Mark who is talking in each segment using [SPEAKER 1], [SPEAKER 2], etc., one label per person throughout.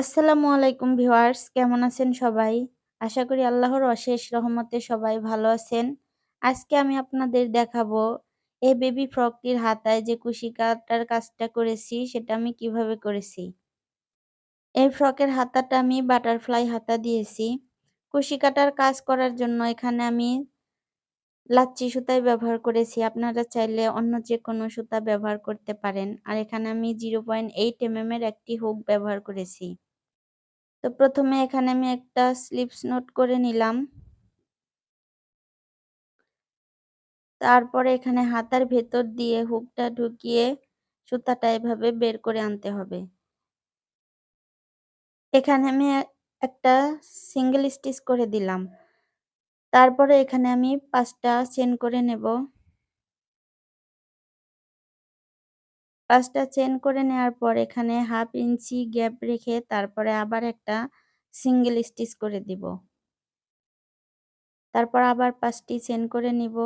[SPEAKER 1] আসসালামু আলাইকুম ভিউয়ার্স, কেমন আছেন সবাই? আশা করি আল্লাহর অশেষ রহমতে সবাই ভালো আছেন। আজকে আমি আপনাদের দেখাবো এই বেবি ফ্রকটির হাতায় যে কুশি কাটার কাজটা করেছি, সেটা আমি কীভাবে করেছি। এই ফ্রকের হাতাটা আমি বাটারফ্লাই হাতা দিয়েছি। কুশি কাটার কাজ করার জন্য এখানে আমি লাচ্ছি সুতাই ব্যবহার করেছি। আপনারা চাইলে অন্য যেকোনো সুতা ব্যবহার করতে পারেন। আর এখানে আমি 0.8 mm এর একটি হুক ব্যবহার করেছি। তো প্রথমে এখানে আমি একটা স্লিপস নোট করে নিলাম। তারপরে এখানে হাতার ভেতর দিয়ে হুকটা ঢুকিয়ে সুতাটা এভাবে বের করে আনতে হবে। এখানে আমি একটা সিঙ্গেল স্টিচ করে দিলাম। তারপরে এখানে আমি ৫ টা চেন করে নেব। ৫ টা চেন করে নেওয়ার পর এখানে হাফ ইঞ্চি গ্যাপ রেখে তারপরে আবার একটা সিঙ্গেল স্টিচ করে দিব। তারপর আবার পাঁচটি চেন করে নিব।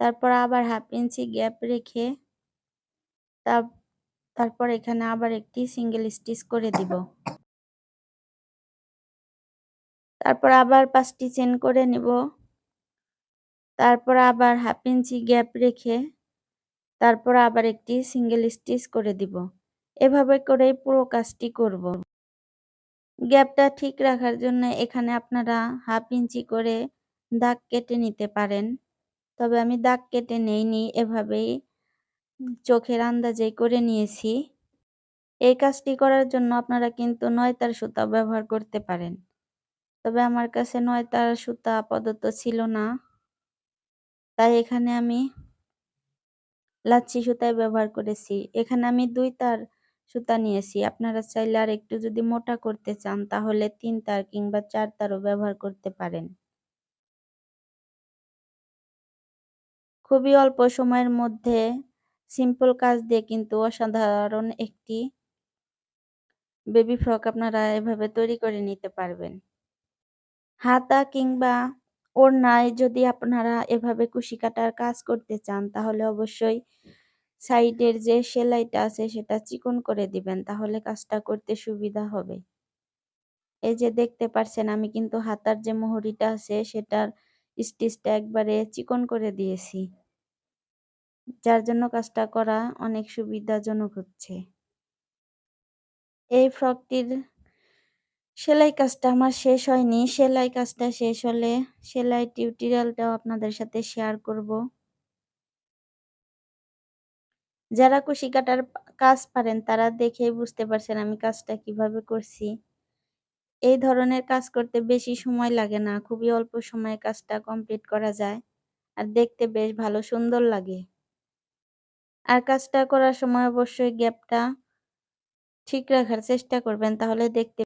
[SPEAKER 1] তারপর আবার হাফ ইঞ্চি গ্যাপ রেখে তারপর এখানে আবার একটি সিঙ্গেল স্টিচ করে দিব। তারপর আবার পাঁচটি চেন করে নিব। তারপর আবার হাফ ইঞ্চি গ্যাপ রেখে তারপর আবার একটি সিঙ্গেল স্টিচ করে দিব। এভাবে করেই পুরো কাজটি করব। গ্যাপটা ঠিক রাখার জন্য এখানে আপনারা হাফ ইঞ্চি করে দাগ কেটে নিতে পারেন। তবে আমি দাগ কেটে নেইনি, এভাবেই চোখের আন্দাজে করে নিয়েছি। এই কাজটি করার জন্য আপনারা কিন্তু নয়তার সুতা ব্যবহার করতে পারেন। তবে আমার কাছে নয়তার সুতা আপাতত ছিল না। তাই এখানে আমি লাচ্ছি সুতায় ব্যবহার করেছি। এখানে আমি দুই তার সুতা নিয়েছি। আপনারা চাইলে আর একটু যদি মোটা করতে চান, তাহলে তিন তার কিংবা চার তারও ব্যবহার করতে পারেন। খুবই অল্প সময়ের মধ্যে সিম্পল কাজ দিয়ে কিন্তু অসাধারণ একটি বেবি ফ্রক আপনারা এভাবে তৈরি করে নিতে পারবেন। হাতা কিংবা ওড়নায় যদি আপনারা এভাবে কুশি কাটার কাজ করতে চান, তাহলে অবশ্যই সাইডের যে সেলাইটা আছে সেটা চিকন করে দিবেন, তাহলে কাজটা করতে সুবিধা হবে। এই যে দেখতে পারছেন, আমি কিন্তু হাতার যে মোহরিটা আছে সেটার স্টিচটা একবারে চিকন করে দিয়েছি। যার জন্য কাজটা করা অনেক সুবিধাজনক হচ্ছে। এই ফ্রকটির সেলাই কাজটা আমার শেষ হয়নি। সেলাই কাজটা শেষ হলে সেলাই টিউটোরিয়ালটাও আপনাদের সাথে শেয়ার করব। যারা কুশি কাটার কাজ পারেন তারা দেখেই বুঝতে পারছেন আমি কাজটা কীভাবে করছি। এই ধরনের কাজ করতে বেশি সময় লাগে না। খুবই অল্প সময়ে কাজটা কমপ্লিট করা যায়। আর দেখতে বেশ ভালো সুন্দর লাগে। আর কাজটা করার সময় অবশ্যই গ্যাপটা ঠিক রাখার চেষ্টা করবেন, তাহলে দেখতে